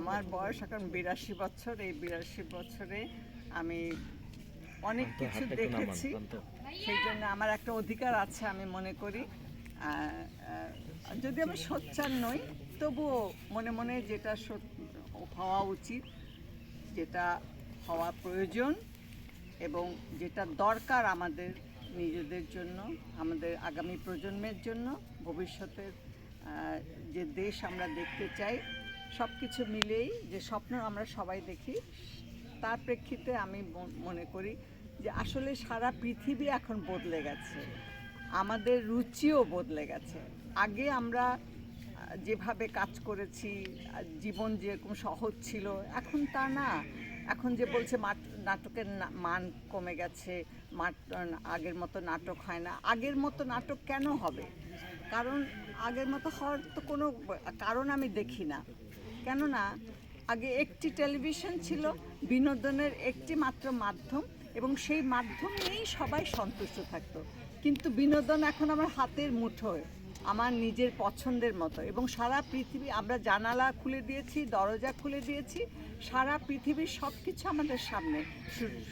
আমার বয়স এখন বিরাশি বছর এই বিরাশি বছরে আমি অনেক কিছু দেখেছি। সেই জন্য আমার একটা অধিকার আছে আমি মনে করি যদি আমি সোচ্চার নই তবুও মনে মনে যেটা হওয়া উচিত যেটা হওয়া প্রয়োজন এবং যেটা দরকার আমাদের নিজেদের জন্য আমাদের আগামী প্রজন্মের জন্য ভবিষ্যতের যে দেশ আমরা দেখতে চাই সব কিছু মিলেই যে স্বপ্ন আমরা সবাই দেখি, তার প্রেক্ষিতে আমি মনে করি যে আসলে সারা পৃথিবী এখন বদলে গেছে। আমাদের রুচিও বদলে গেছে। আগে আমরা, যেভাবে কাজ করেছি, জীবন যেরকম সহজ ছিল, এখন তা না। এখন যে বলছে নাটকের মান কমে গেছে আগের মতো নাটক হয় না। আগের মতো নাটক কেন হবে? কারণ আগের মতো হওয়ার তো কোনো কারণ আমি দেখি না। কেননা আগে একটি টেলিভিশন ছিল বিনোদনের একটি মাত্র মাধ্যম এবং সেই মাধ্যম নিয়েই সবাই সন্তুষ্ট থাকতো। কিন্তু বিনোদন এখন আমার হাতের মুঠোয়, আমার নিজের পছন্দের মতো এবং সারা পৃথিবী আমরা জানালা খুলে দিয়েছি, দরজা খুলে দিয়েছি, সারা পৃথিবীর সব কিছু আমাদের সামনে।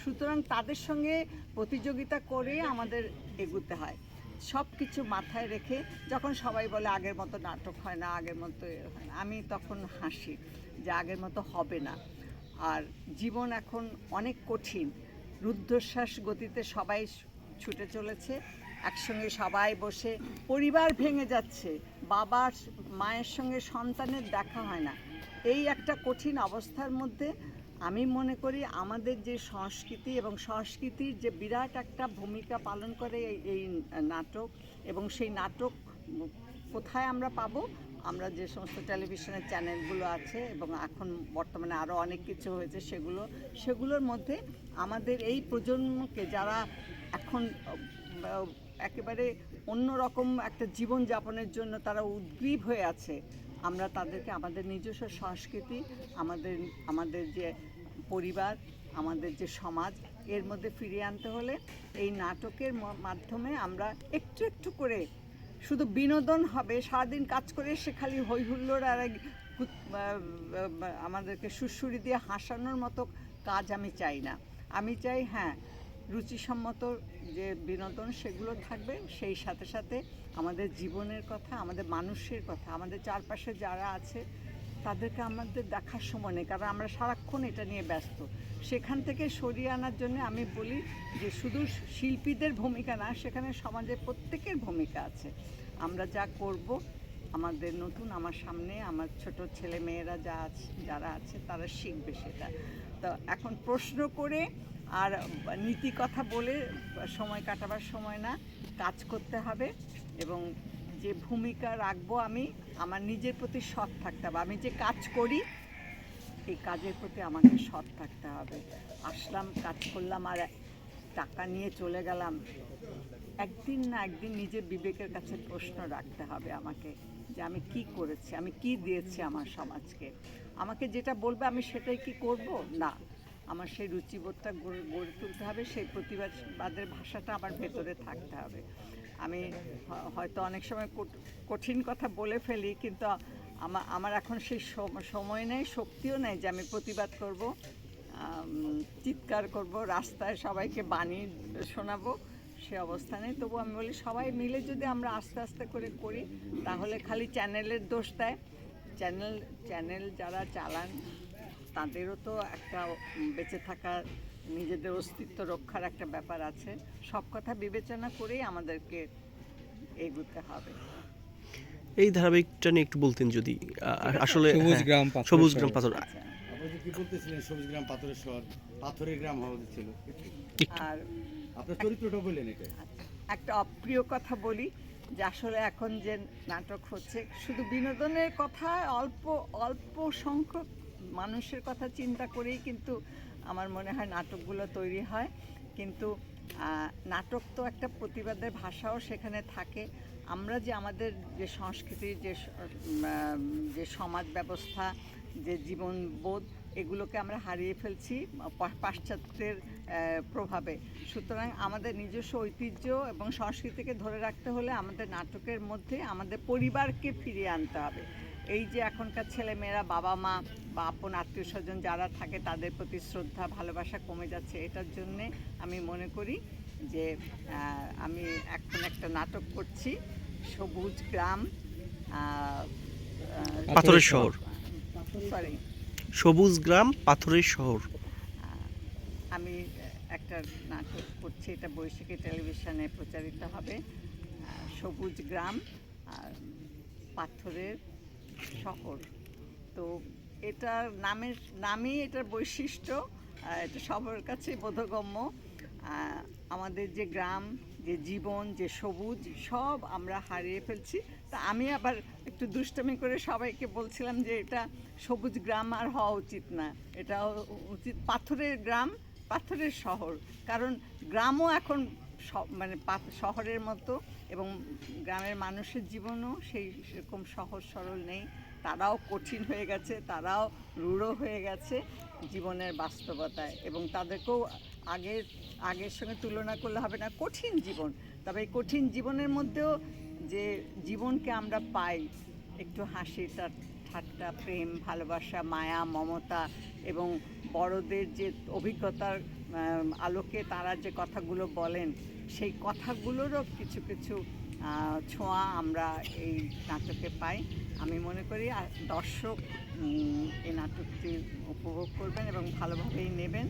সুতরাং তাদের সঙ্গে প্রতিযোগিতা করে আমাদের এগুতে হয়। সব কিছু মাথায় রেখে যখন সবাই বলে আগের মতো নাটক হয় না, আগের মতো হয় না, আমি তখন হাসি যে আগের মতো হবে না। আর জীবন এখন অনেক কঠিন। রুদ্ধশ্বাস গতিতে সবাই ছুটে চলেছে, একসঙ্গে সবাই বসে পরিবার ভেঙে যাচ্ছে, বাবার মায়ের সঙ্গে সন্তানের দেখা হয় না। এই একটা কঠিন অবস্থার মধ্যে আমি মনে করি আমাদের যে সংস্কৃতি এবং সংস্কৃতির যে বিরাট একটা ভূমিকা পালন করে এই নাটক এবং সেই নাটক কোথায় আমরা পাবো? আমরা যে সমস্ত টেলিভিশনের চ্যানেলগুলো আছে এবং এখন বর্তমানে আরও অনেক কিছু হয়েছে সেগুলো, সেগুলোর মধ্যে আমাদের এই প্রজন্মকে যারা এখন, একেবারে অন্যরকম একটা জীবন যাপনের জন্য তারা উদ্গ্রীব হয়ে আছে আমরা তাদেরকে, আমাদের নিজস্ব সংস্কৃতি, আমাদের আমাদের যে পরিবার, আমাদের যে সমাজ, এর মধ্যে ফিরিয়ে আনতে হলে এই নাটকের মাধ্যমে আমরা একটু একটু করে শুধু বিনোদন হবে, সারাদিন কাজ করে সে খালি হই হুল্লোড় আর আমাদেরকে সুরসুরি দিয়ে হাসানোর মতো কাজ আমি চাই না। আমি চাই হ্যাঁ রুচিসম্মত যে বিনোদন সেগুলো থাকবে, সেই সাথে সাথে আমাদের জীবনের কথা, আমাদের মানুষের কথা, আমাদের চারপাশে যারা আছে, তাদেরকে আমাদের দেখার সময় নেই, কারণ আমরা সারাক্ষণ এটা নিয়ে ব্যস্ত। সেখান থেকে সরিয়ে আনার জন্য আমি বলি যে শুধু শিল্পীদের ভূমিকা না, সেখানে সমাজের প্রত্যেকের ভূমিকা আছে। আমরা যা করব, আমাদের নতুন, আমার সামনে আমার ছোট ছেলে মেয়েরা যা আছে, যারা আছে, তারা শিখবে সেটা। তো এখন প্রশ্ন করে আর নীতি কথা বলে সময় কাটাবার সময় না, কাজ করতে হবে এবং যে ভূমিকা রাখব আমি, আমার নিজের প্রতি সৎ থাকতে হবে। আমি যে কাজ করি, এই কাজের প্রতি আমাকে সৎ থাকতে হবে। আসলাম, কাজ করলাম আর টাকা নিয়ে চলে গেলাম। একদিন না একদিন নিজের বিবেকের কাছে প্রশ্ন রাখতে হবে আমাকে যে আমি কি করেছি, আমি কি দিয়েছি আমার সমাজকে? আমাকে যেটা বলবে আমি সেটাই কি করব? না। আমার সেই রুচিবোধটা গড়ে গড়ে তুলতে হবে, সেই প্রতিবাদের ভাষাটা আমার ভেতরে থাকতে হবে। আমি হয়তো অনেক সময় কঠ- কঠিন কথা বলে ফেলি, কিন্তু আমার আমার এখন সেই সম- সময় নেই, শক্তিও নেই যে আমি প্রতিবাদ করব চিৎকার করব, রাস্তায় সবাইকে বাণী শোনাবো, সে অবস্থা নেই। তবু আমি বলি, সবাই মিলে যদি আমরা আস্তে আস্তে করে করি, তাহলে খালি চ্যানেলের দোষ দেয়। চ্যানেল চ্যানেল যারা চালান তাদেরও তো একটা বেঁচে থাকার নিজেদের অস্তিত্ব রক্ষার একটা ব্যাপার আছে। সব কথা বিবেচনা করেই আমাদেরকে এগুতে হবে। এই ধারাবাহিকটা নিয়ে একটু বলতেন যদি আসলে সবুজ হ্যাঁ, গ্রাম, সবুজ গ্রাম পাথর। আচ্ছা। আপনি কি বলতেছিলেন সবুজ গ্রাম পাথরের শহর? পাথরের গ্রাম হওয়া উচিত ছিল। আর আপনার চরিত্রটা বললেন এটা। একটা অপ্রিয় কথা বলি যে আসলে এখন যে নাটক হচ্ছে শুধু বিনোদনের কথা অল্প অল্প সংখ্যক মানুষের কথা চিন্তা করেই কিন্তু আমার মনে হয় নাটকগুলো তৈরি হয়। কিন্তু নাটক তো একটা প্রতিবাদের ভাষাও সেখানে থাকে। আমরা যে আমাদের যে সংস্কৃতি যে যে সমাজ ব্যবস্থা, যে জীবনবোধ, এগুলোকে আমরা হারিয়ে ফেলছি পাশ্চাত্যের প্রভাবে। সুতরাং আমাদের নিজস্ব ঐতিহ্য এবং সংস্কৃতিকে ধরে রাখতে হলে আমাদের নাটকের মধ্যে আমাদের পরিবারকে ফিরিয়ে আনতে হবে। এই যে এখনকার ছেলেমেয়েরা বাবা মা বা আপন আত্মীয় স্বজন যারা থাকে তাদের প্রতি শ্রদ্ধা ভালোবাসা কমে যাচ্ছে। এটার জন্যে আমি মনে করি যে আমি এখন একটা নাটক করছি সবুজ গ্রাম পাথরের শহর। সরি সবুজ গ্রাম পাথরের শহর। আমি একটা নাটক করছি এটা বৈশাখী টেলিভিশনে প্রচারিত হবে। সবুজ গ্রাম আর পাথরের শহর। তো এটার নামের, নামই এটার বৈশিষ্ট্য এটা সবার কাছে বোধগম্য। আমাদের যে গ্রাম, যে জীবন, যে সবুজ, সব আমরা হারিয়ে ফেলছি। তা আমি আবার একটু দুষ্টমি করে সবাইকে বলছিলাম যে এটা সবুজ গ্রাম আর হওয়া উচিত না। এটা উচিত পাথরের গ্রাম, পাথরের শহর। কারণ গ্রামও এখন মানে শহরের মতো এবং গ্রামের মানুষের জীবনও সেই সেরকম সহজ সরল নেই। তারাও কঠিন হয়ে গেছে, তারাও রূঢ় হয়ে গেছে জীবনের বাস্তবতায় এবং তাদেরকেও আগের আগের সঙ্গে তুলনা করলে হবে না, কঠিন জীবন। তবে এই কঠিন জীবনের মধ্যেও যে জীবনকে আমরা পাই, একটু হাসি তার, ঠাট্টা, প্রেম, ভালোবাসা, মায়া, মমতা এবং বড়দের যে অভিজ্ঞতার আলোকে তারা যে কথাগুলো বলেন, সেই কথাগুলোরও কিছু কিছু ছোঁয়া আমরা এই নাটকে পাই। আমি মনে করি দর্শক এই নাটকটি উপভোগ করবেন এবং ভালোভাবেই নেবেন।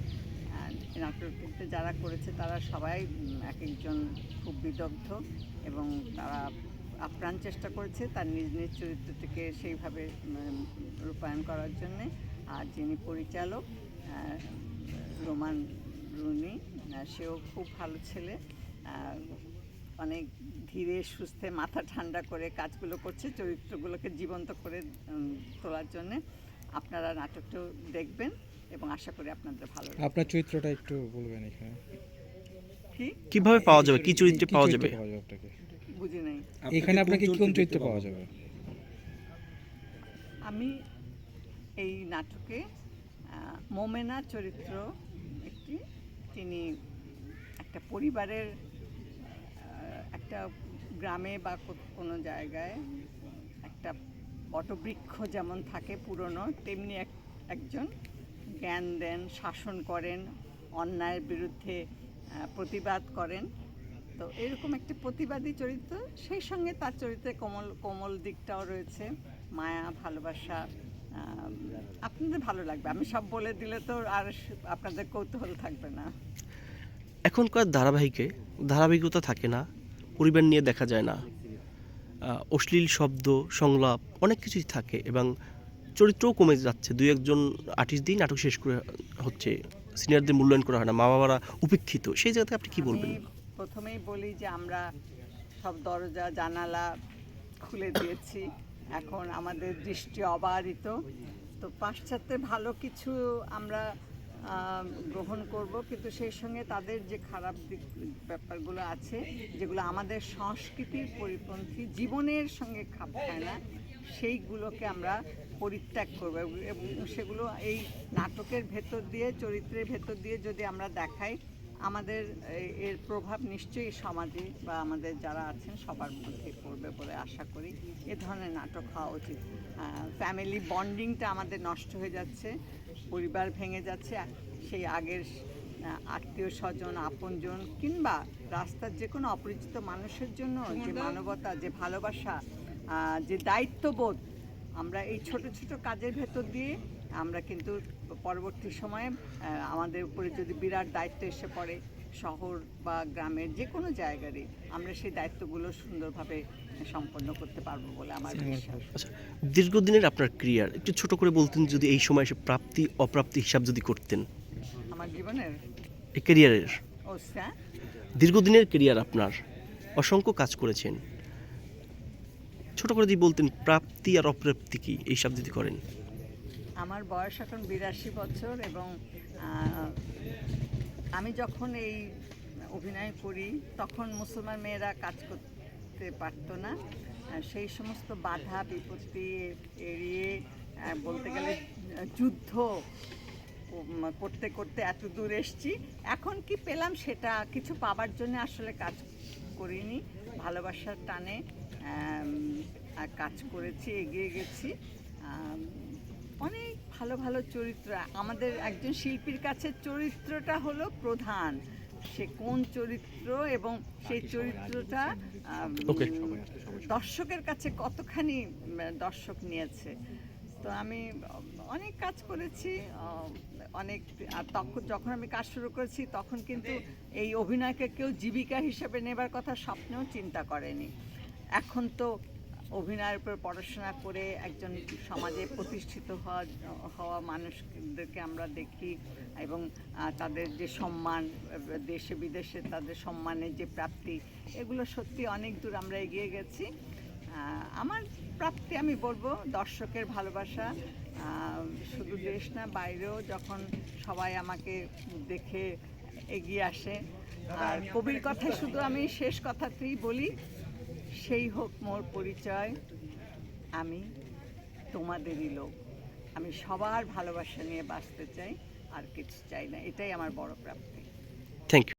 নাটকটিতে যারা করেছে, তারা সবাই এক একজন খুব বিদগ্ধ এবং তারা আপ্রাণ চেষ্টা করেছে তার নিজ নিজ চরিত্রটিকে সেইভাবে রূপায়ণ করার জন্যে। আর যিনি পরিচালক রোমান রুনি সেও খুব ভালো ছেলে। অনেক ধীরে সুস্থে মাথা ঠান্ডা করে কাজগুলো করছে চরিত্রগুলোকে জীবন্ত করে তোলার জন্যে। আপনারা নাটকটাও দেখবেন এবং আশা করি আপনাদের ভালো আপনার চরিত্রটা একটু বলবেন এখানে। কি? কীভাবে পাওয়া যাবে? কি চরিত্রে পাওয়া যাবে? বুঝি নাই। এখানে আপনাকে কোন চরিত্র পাওয়া যাবে? আমি এই নাটকে মোমেনা চরিত্র একটি। তিনি একটা পরিবারের একটা গ্রামে বা কোনো জায়গায় একটা বটবৃক্ষ যেমন থাকে পুরনো, তেমনি এক একজন জ্ঞান দেন, শাসন করেন, অন্যায়ের বিরুদ্ধে প্রতিবাদ করেন। তো এরকম একটি প্রতিবাদী চরিত্র। সেই সঙ্গে তার চরিত্রে কোমল কোমল দিকটাও রয়েছে। মায়া, ভালোবাসা আপনাদের ভালো লাগবে। আমি সব বলে দিলে তো আর আপনাদের কৌতূহল থাকবে না। এখনকার ধারাবাহিকে ধারাবাহিকতা থাকে না পরিবার নিয়ে দেখা যায় না। অশ্লীল শব্দ সংলাপ অনেক কিছুই থাকে এবং চরিত্রও কমে যাচ্ছে। দুই একজন আর্টিস্ট দিয়ে নাটক শেষ করে হচ্ছে সিনিয়রদের মূল্যায়ন করা হয় না মা বাবারা উপেক্ষিত। সেই জায়গাতে আপনি কি বলবেন? প্রথমেই বলি যে আমরা সব দরজা জানালা খুলে দিয়েছি। এখন আমাদের দৃষ্টি অবারিত। তো পাশ্চাত্যে ভালো কিছু আমরা গ্রহণ করব, কিন্তু সেই সঙ্গে তাদের যে খারাপ দিক, ব্যাপারগুলো আছে, যেগুলো আমাদের সংস্কৃতির পরিপন্থী, জীবনের সঙ্গে খাপ খায় না, সেইগুলোকে আমরা পরিত্যাগ করব এবং সেগুলো এই নাটকের ভেতর দিয়ে, চরিত্রের ভেতর দিয়ে যদি আমরা দেখাই আমাদের এর প্রভাব নিশ্চয়ই সমাজে বা আমাদের যারা আছেন সবার মধ্যে পড়বে বলে আশা করি। এ ধরনের নাটক হওয়া উচিত। ফ্যামিলি বন্ডিংটা আমাদের নষ্ট হয়ে যাচ্ছে পরিবার ভেঙে যাচ্ছে সেই আগের আত্মীয় স্বজন আপনজন কিংবা রাস্তার যে কোনো অপরিচিত মানুষের জন্য যে মানবতা যে ভালোবাসা যে দায়িত্ববোধ আমরা এই ছোট ছোট কাজের ভেতর দিয়ে আমরা কিন্তু পরবর্তী সময়ে আমাদের উপরে যদি বিরাট দায়িত্ব এসে পড়ে শহর বা গ্রামের যে কোনো জায়গারই আমরা সেই দায়িত্বগুলো সুন্দরভাবে সম্পন্ন করতে পারব বলে আমার বিশ্বাস। আচ্ছা দীর্ঘদিনের আপনার ক্রিয়ার একটু ছোট করে বলতেন যদি এই সময় এসে প্রাপ্তি অপ্রাপ্তি হিসাব যদি করতেন। আমার জীবনের? ক্যারিয়ারের। ও স্যার? দীর্ঘদিনের ক্যারিয়ার আপনার অসংখ্য কাজ করেছেন। ছোট করে যদি বলতেন প্রাপ্তি আর অপ্রাপ্তি কি এইসব যদি করেন। আমার বয়স এখন বিরাশি বছর এবং আমি যখন এই অভিনয় করি, তখন মুসলমান মেয়েরা কাজ করতে পারতো না। সেই সমস্ত বাধা, বিপত্তি এড়িয়ে বলতে গেলে, যুদ্ধ করতে করতে এত দূর এসছি। এখন কি পেলাম সেটা কিছু পাবার জন্য আসলে কাজ করিনি। ভালোবাসার টানে কাজ করেছি, এগিয়ে গেছি। অনেক ভালো ভালো চরিত্র। আমাদের একজন শিল্পীর কাছে চরিত্রটা হলো প্রধান। সে কোন চরিত্র এবং সেই চরিত্রটা দর্শকের কাছে কতখানি দর্শক নিয়েছে। তো আমি অনেক কাজ করেছি অনেক আর তখন যখন আমি কাজ শুরু করেছি তখন কিন্তু এই অভিনয়কে কেউ জীবিকা হিসেবে নেবার কথা স্বপ্নেও চিন্তা করেনি। এখন তো অভিনয়ের উপর পড়াশোনা করে একজন সমাজে প্রতিষ্ঠিত হওয়া হওয়া মানুষদেরকে আমরা দেখি এবং তাদের যে সম্মান দেশে বিদেশে তাদের সম্মানের যে প্রাপ্তি এগুলো সত্যি অনেক দূর আমরা এগিয়ে গেছি। আমার প্রাপ্তি আমি বলব দর্শকের ভালোবাসা। শুধু দেশ না বাইরেও যখন সবাই আমাকে দেখে এগিয়ে আসে আর কবির কথায় শুধু আমি শেষ কথাতেই বলি সেই হোক মোর পরিচয়, আমি তোমাদেরই লোক। আমি সবার ভালোবাসা নিয়ে বাঁচতে চাই, আর কিছু চাই না। এটাই আমার বড় প্রাপ্তি। Thank you